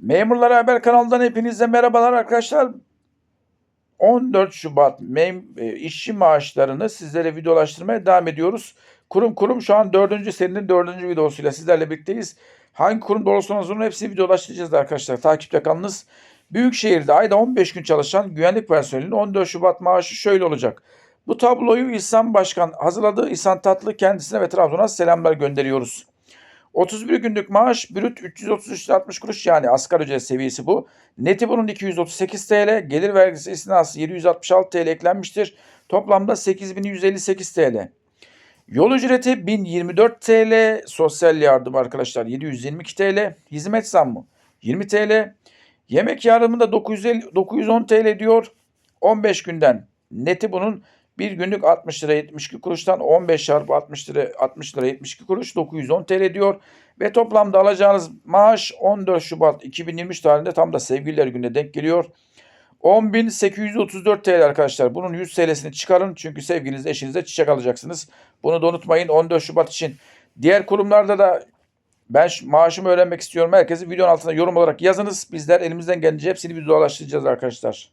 Memurlara Haber kanalından hepinize merhabalar arkadaşlar. 14 Şubat mem e, işçi maaşlarını sizlere videolaştırmaya devam ediyoruz. Kurum kurum şu an 4. serinin 4. videosuyla sizlerle birlikteyiz. Hangi kurum olursanız olun hepsini videolaştıracağız arkadaşlar. Takipte kalınız. Büyükşehir'de ayda 15 gün çalışan güvenlik personelinin 14 Şubat maaşı şöyle olacak. Bu tabloyu İhsan Başkan hazırladı. İhsan Tatlı kendisine ve Trabzon'a selamlar gönderiyoruz. 31 günlük maaş brüt 333.60 kuruş yani asgari ücret seviyesi bu. Neti bunun 238 TL, gelir vergisi istinası 766 TL eklenmiştir. Toplamda 8158 TL. Yol ücreti 1024 TL, sosyal yardım arkadaşlar 722 TL, hizmet zammı 20 TL, yemek yardımı da 950, 910 TL diyor. 15 günden neti bunun bir günlük 60 lira 72 kuruştan 15 çarpı 60 lira 60 lira 72 kuruş 910 TL diyor. Ve toplamda alacağınız maaş 14 Şubat 2023 tarihinde tam da sevgililer gününe denk geliyor. 10.834 TL arkadaşlar. Bunun 100 TL'sini çıkarın. Çünkü sevgilinizle eşinizle çiçek alacaksınız. Bunu da unutmayın 14 Şubat için. Diğer kurumlarda da ben maaşımı öğrenmek istiyorum. Herkesi videonun altına yorum olarak yazınız. Bizler elimizden gelince hepsini videolaştıracağız arkadaşlar.